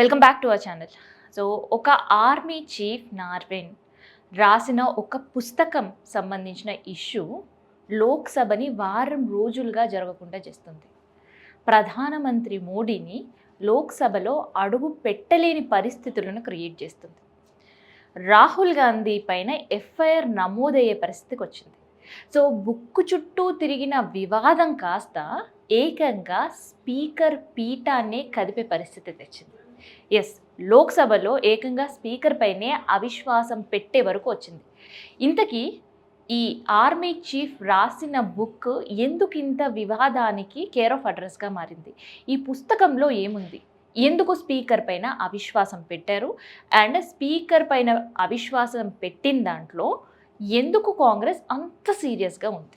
Welcome back to our channel so ఒక army chief Naravane రాసిన ఒక పుస్తకం సంబంధించిన ఇష్యూ లోక్సభని వారం రోజులుగా జరగకుండా చేస్తుంది. ప్రధానమంత్రి మోడీని లోక్సభలో అడుగు పెట్టలేని పరిస్థితులను క్రియేట్ చేస్తుంది. రాహుల్ గాంధీ పైన ఎఫ్ఐఆర్ నమోదయ్యే పరిస్థితికి వచ్చింది. సో బుక్కు చుట్టూ తిరిగిన వివాదం కాస్త ఏకంగా స్పీకర్ పీఠాన్నే కదిపే పరిస్థితి తెచ్చింది. ఎస్ లోక్సభలో ఏకంగా స్పీకర్ పైనే అవిశ్వాసం పెట్టే వరకు వచ్చింది. ఇంతకీ ఈ ఆర్మీ చీఫ్ రాసిన బుక్ ఎందుకు ఇంత వివాదానికి కేర్ ఆఫ్ అడ్రస్గా మారింది? ఈ పుస్తకంలో ఏముంది? ఎందుకు స్పీకర్ పైన అవిశ్వాసం పెట్టారు? అండ్ స్పీకర్ పైన అవిశ్వాసం పెట్టిన దాంట్లో ఎందుకు కాంగ్రెస్ అంత సీరియస్గా ఉంది?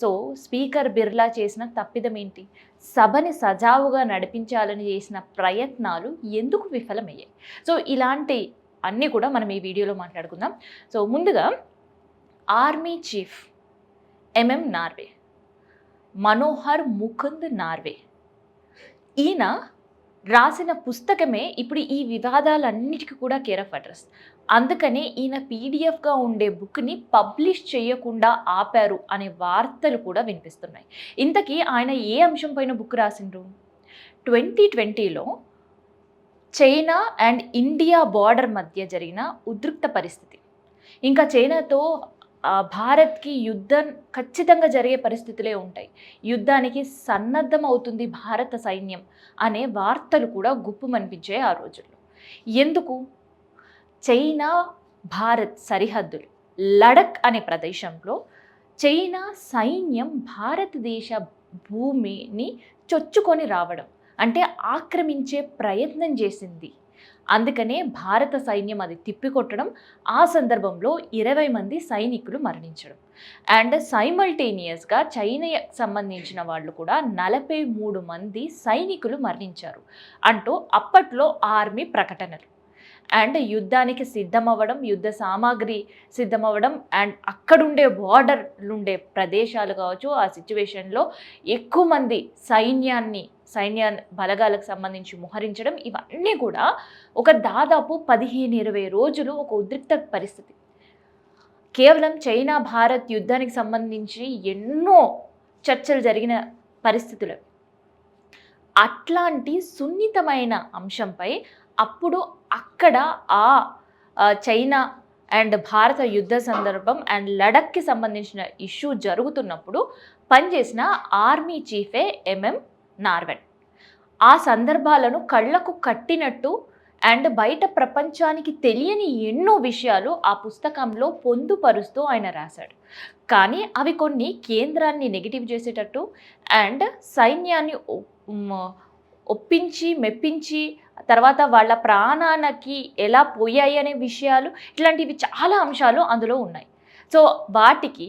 సో స్పీకర్ బిర్లా చేసిన తప్పిదం ఏంటి సభని సజావుగా నడిపించాలని చేసిన ప్రయత్నాలు ఎందుకు విఫలమయ్యాయి? సో ఇలాంటి అన్నీ కూడా మనం ఈ వీడియోలో మాట్లాడుకుందాం. సో ముందుగా army chief MM Naravane Manohar Mukund Naravane. ఈయన రాసిన పుస్తకమే ఇప్పుడు ఈ వివాదాలన్నిటికీ కూడా కేర్ ఆఫ్ అడ్రస్ అందుకనే ఈయన పీడిఎఫ్గా ఉండే బుక్ని పబ్లిష్ చేయకుండా ఆపారు అనే వార్తలు కూడా వినిపిస్తున్నాయి. ఇంతకీ ఆయన ఏ అంశం పైన బుక్ రాసిండ్రు? ట్వంటీ ట్వంటీలో చైనా అండ్ ఇండియా బార్డర్ మధ్య జరిగిన ఉద్రిక్త పరిస్థితి. ఇంకా చైనాతో భారత్కి యుద్ధం ఖచ్చితంగా జరిగే పరిస్థితులే ఉంటాయి. యుద్ధానికి సన్నద్ధం అవుతుంది భారత సైన్యం అనే వార్తలు కూడా గుప్పుమనిపించాయి ఆ రోజుల్లో. ఎందుకు? చైనా భారత్ సరిహద్దులు లడక్ అనే ప్రదేశంలో చైనా సైన్యం భారతదేశ భూమిని చొచ్చుకొని రావడం అంటే ఆక్రమించే ప్రయత్నం చేసింది. అందుకనే భారత సైన్యం అది తిప్పికొట్టడం ఆ సందర్భంలో ఇరవై మంది సైనికులు మరణించడం. అండ్ సైమల్టేనియస్గా చైనాకి సంబంధించిన వాళ్ళు కూడా నలభై మూడు మంది సైనికులు మరణించారు. అంటూ అప్పట్లో ఆర్మీ ప్రకటనలు. అండ్ యుద్ధానికి సిద్ధమవ్వడం యుద్ధ సామాగ్రి సిద్ధమవ్వడం అండ్ అక్కడుండే బార్డర్లు ఉండే ప్రదేశాలు కావచ్చు ఆ సిచ్యువేషన్లో ఎక్కువ మంది సైన్యాన్ని సైన్య బలగాలకు సంబంధించి మోహరించడం ఇవన్నీ కూడా ఒక దాదాపు పదిహేను ఇరవై రోజులు ఒక ఉద్రిక్త పరిస్థితి. కేవలం చైనా భారత్ యుద్ధానికి సంబంధించి ఎన్నో చర్చలు జరిగిన పరిస్థితులు. అట్లాంటి సున్నితమైన అంశంపై అప్పుడు అక్కడ ఆ చైనా అండ్ భారత యుద్ధ సందర్భం అండ్ లడక్కి సంబంధించిన ఇష్యూ జరుగుతున్నప్పుడు పనిచేసిన ఆర్మీ చీఫే ఎంఎం నార్వెన్ ఆ సందర్భాలను కళ్ళకు కట్టినట్టు అండ్ బయట ప్రపంచానికి తెలియని ఎన్నో విషయాలు ఆ పుస్తకంలో పొందుపరుస్తూ ఆయన రాశాడు. కానీ అవి కొన్ని కేంద్రాన్ని నెగిటివ్ చేసేటట్టు అండ్ సైన్యాన్ని ఒప్పించి మెప్పించి తర్వాత వాళ్ళ ప్రాణానికి ఎలా పోయాయి అనే విషయాలు ఇట్లాంటివి చాలా అంశాలు అందులో ఉన్నాయి. సో వాటికి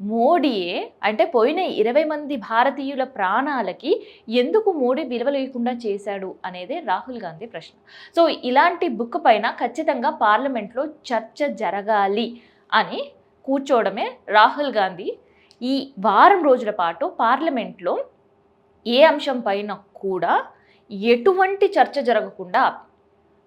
మోడీయే అంటే పోయిన ఇరవై మంది భారతీయుల ప్రాణాలకి ఎందుకు మోడీ విలువ లేకుండా చేశాడు అనేదే రాహుల్ గాంధీ ప్రశ్న. సో ఇలాంటి బుక్ పైన ఖచ్చితంగా పార్లమెంట్లో చర్చ జరగాలి అని కూర్చోవడమే రాహుల్ గాంధీ ఈ వారం రోజుల పాటు పార్లమెంట్లో ఏ అంశం పైన కూడా ఎటువంటి చర్చ జరగకుండా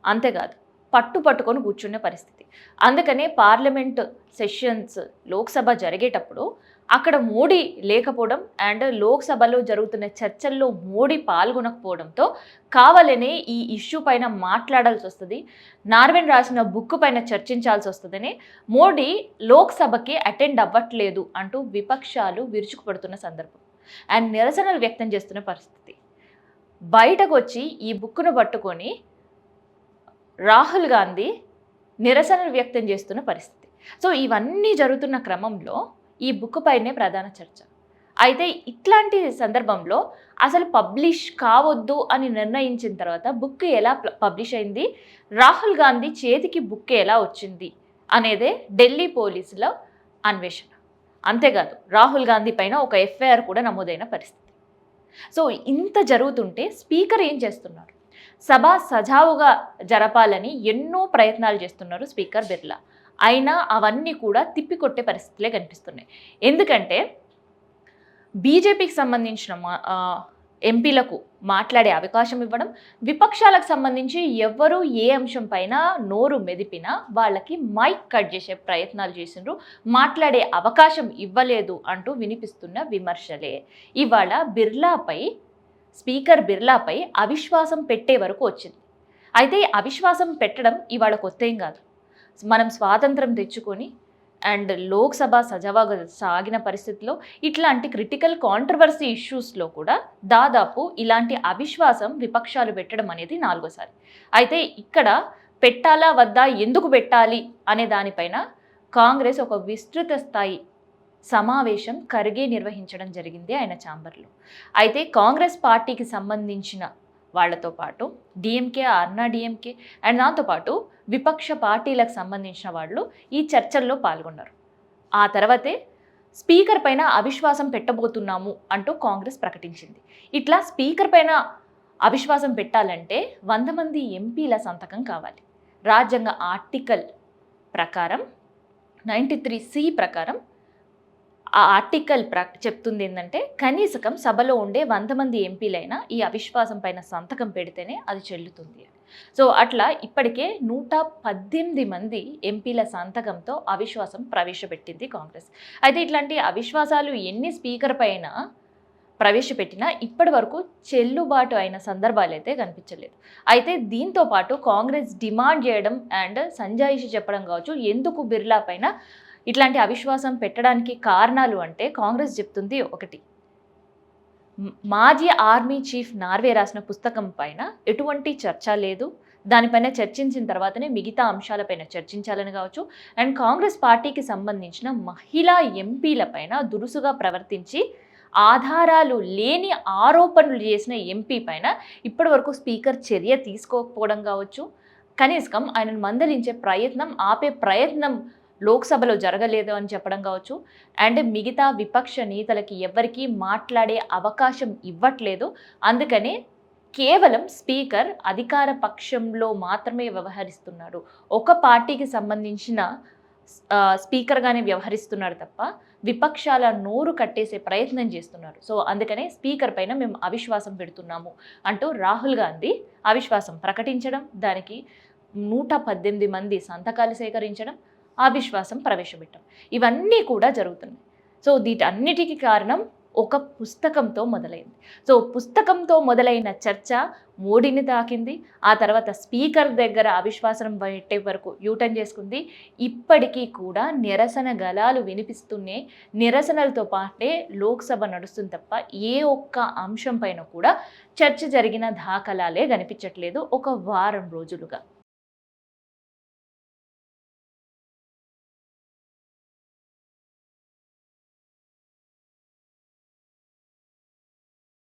అంతేకాదు పట్టు పట్టుకొని కూర్చునే పరిస్థితి. అందుకనే పార్లమెంట్ సెషన్స్ లోక్సభ జరిగేటప్పుడు అక్కడ మోడీ లేకపోవడం అండ్ లోక్సభలో జరుగుతున్న చర్చల్లో మోడీ పాల్గొనకపోవడంతో కావాలనే ఈ ఇష్యూ పైన మాట్లాడాల్సి వస్తుంది. నార్వెన్ రాసిన బుక్ పైన చర్చించాల్సి వస్తుందని మోడీ లోక్సభకి అటెండ్ అవ్వట్లేదు అంటూ విపక్షాలు విరుచుకుపడుతున్న సందర్భం అండ్ నిరసనలు వ్యక్తం చేస్తున్న పరిస్థితి. బయటకు వచ్చి ఈ బుక్ను పట్టుకొని రాహుల్ గాంధీ నిరసనలు వ్యక్తం చేస్తున్న పరిస్థితి. సో ఇవన్నీ జరుగుతున్న క్రమంలో ఈ బుక్ పైనే ప్రధాన చర్చ. అయితే ఇట్లాంటి సందర్భంలో అసలు పబ్లిష్ కావద్దు అని నిర్ణయించిన తర్వాత బుక్ ఎలా ప్ల- పబ్లిష్ అయింది? రాహుల్ గాంధీ చేతికి బుక్ ఎలా వచ్చింది? అనేదే ఢిల్లీ పోలీసుల అన్వేషణ. అంతేకాదు రాహుల్ గాంధీ పైన ఒక ఎఫ్ఐఆర్ కూడా నమోదైన పరిస్థితి. సో ఇంత జరుగుతుంటే స్పీకర్ ఏం చేస్తున్నారు? సభ సజావుగా జరపాలని ఎన్నో ప్రయత్నాలు చేస్తున్నారు స్పీకర్ బిర్లా. అయినా అవన్నీ కూడా తిప్పికొట్టే పరిస్థితులే కనిపిస్తున్నాయి. ఎందుకంటే బీజేపీకి సంబంధించిన మా- ఎంపీలకు మాట్లాడే అవకాశం ఇవ్వడం విపక్షాలకు సంబంధించి ఎవ్వరు ఏ అంశం పైన నోరు మెదిపినా వాళ్ళకి మైక్ కట్ చేసే ప్రయత్నాలు చేసిండ్రు. మాట్లాడే అవకాశం ఇవ్వలేదు అంటూ వినిపిస్తున్న విమర్శలే. ఇవాళ బిర్లాపై స్పీకర్ బిర్లాపై అవిశ్వాసం పెట్టే వరకు వచ్చింది. అయితే అవిశ్వాసం పెట్టడం ఇవాళ కొత్త ఏం కాదు. మనం స్వాతంత్రం తెచ్చుకొని అండ్ లోక్సభ సజావుగా సాగిన పరిస్థితిలో ఇట్లాంటి క్రిటికల్ కాంట్రవర్సీ ఇష్యూస్లో కూడా దాదాపు ఇలాంటి అవిశ్వాసం విపక్షాలు పెట్టడం అనేది నాలుగోసారి. అయితే ఇక్కడ పెట్టాలా వద్దా ఎందుకు పెట్టాలి అనే దానిపైన కాంగ్రెస్ ఒక విస్తృత స్థాయి సమావేశం ఖర్గే నిర్వహించడం జరిగింది ఆయన ఛాంబర్లో. అయితే కాంగ్రెస్ పార్టీకి సంబంధించిన వాళ్ళతో పాటు డిఎంకే అన్నా డిఎంకే అండ్ దాంతోపాటు విపక్ష పార్టీలకు సంబంధించిన వాళ్ళు ఈ చర్చల్లో పాల్గొన్నారు. ఆ తర్వాతే స్పీకర్ పైన అవిశ్వాసం పెట్టబోతున్నాము అంటూ కాంగ్రెస్ ప్రకటించింది. ఇట్లా స్పీకర్ పైన అవిశ్వాసం పెట్టాలంటే వంద మంది ఎంపీల సంతకం కావాలి. రాజ్యాంగ ఆర్టికల్ ప్రకారం నైంటీ త్రీ సి ప్రకారం ఆ ఆర్టికల్ ప్ర చెప్తుంది ఏంటంటే కనీసకం సభలో ఉండే వంద మంది ఎంపీలైనా ఈ అవిశ్వాసం పైన సంతకం పెడితేనే అది చెల్లుతుంది సో అట్లా ఇప్పటికే నూట పద్దెనిమిది మంది ఎంపీల సంతకంతో అవిశ్వాసం ప్రవేశపెట్టింది కాంగ్రెస్. అయితే ఇట్లాంటి అవిశ్వాసాలు ఎన్ని స్పీకర్ పైన ప్రవేశపెట్టినా ఇప్పటి వరకు చెల్లుబాటు అయిన సందర్భాలు అయితే కనిపించలేదు. అయితే దీంతో పాటు కాంగ్రెస్ డిమాండ్ చేయడం అండ్ సంజాయిషి చెప్పడం కావచ్చు ఎందుకు బిర్లా పైన ఇట్లాంటి అవిశ్వాసం పెట్టడానికి కారణాలు అంటే కాంగ్రెస్ చెప్తుంది ఒకటి. మాజీ ఆర్మీ చీఫ్ నార్వే రాసిన పుస్తకం పైన ఎటువంటి చర్చ లేదు. దానిపైన చర్చించిన తర్వాతనే మిగతా అంశాలపైన చర్చించాలని కావచ్చు. అండ్ కాంగ్రెస్ పార్టీకి సంబంధించిన మహిళా ఎంపీలపైన దురుసుగా ప్రవర్తించి ఆధారాలు లేని ఆరోపణలు చేసిన ఎంపీ పైన ఇప్పటివరకు స్పీకర్ చర్య తీసుకోకపోవడం కావచ్చు. కనీసం ఆయనను మందలించే ప్రయత్నం ఆపే ప్రయత్నం లోక్సభలో జరగలేదు అని చెప్పడం కావచ్చు. అండ్ మిగతా విపక్ష నేతలకి ఎవరికీ మాట్లాడే అవకాశం ఇవ్వట్లేదు. అందుకనే కేవలం స్పీకర్ అధికార పక్షంలో మాత్రమే వ్యవహరిస్తున్నాడు. ఒక పార్టీకి సంబంధించిన స్పీకర్గానే వ్యవహరిస్తున్నాడు తప్ప విపక్షాల నోరు కట్టేసే ప్రయత్నం చేస్తున్నారు. సో అందుకనే స్పీకర్ పైన మేము అవిశ్వాసం పెడుతున్నాము అంటూ రాహుల్ గాంధీ అవిశ్వాసం ప్రకటించడం దానికి నూట పద్దెనిమిది మంది సంతకాలు సేకరించడం అవిశ్వాసం ప్రవేశపెట్టడం ఇవన్నీ కూడా జరుగుతున్నాయి. సో వీటన్నిటికీ కారణం ఒక పుస్తకంతో మొదలైంది. సో పుస్తకంతో మొదలైన చర్చ మోడీని తాకింది. ఆ తర్వాత స్పీకర్ దగ్గర అవిశ్వాసం పెట్టే వరకు యూటర్న్ చేసుకుంది. ఇప్పటికీ కూడా నిరసన గలాలు వినిపిస్తూనే నిరసనలతో పాటే లోక్సభ నడుస్తుంది తప్ప ఏ ఒక్క అంశం పైన కూడా చర్చ జరిగిన దాఖలాలే కనిపించట్లేదు ఒక వారం రోజులుగా.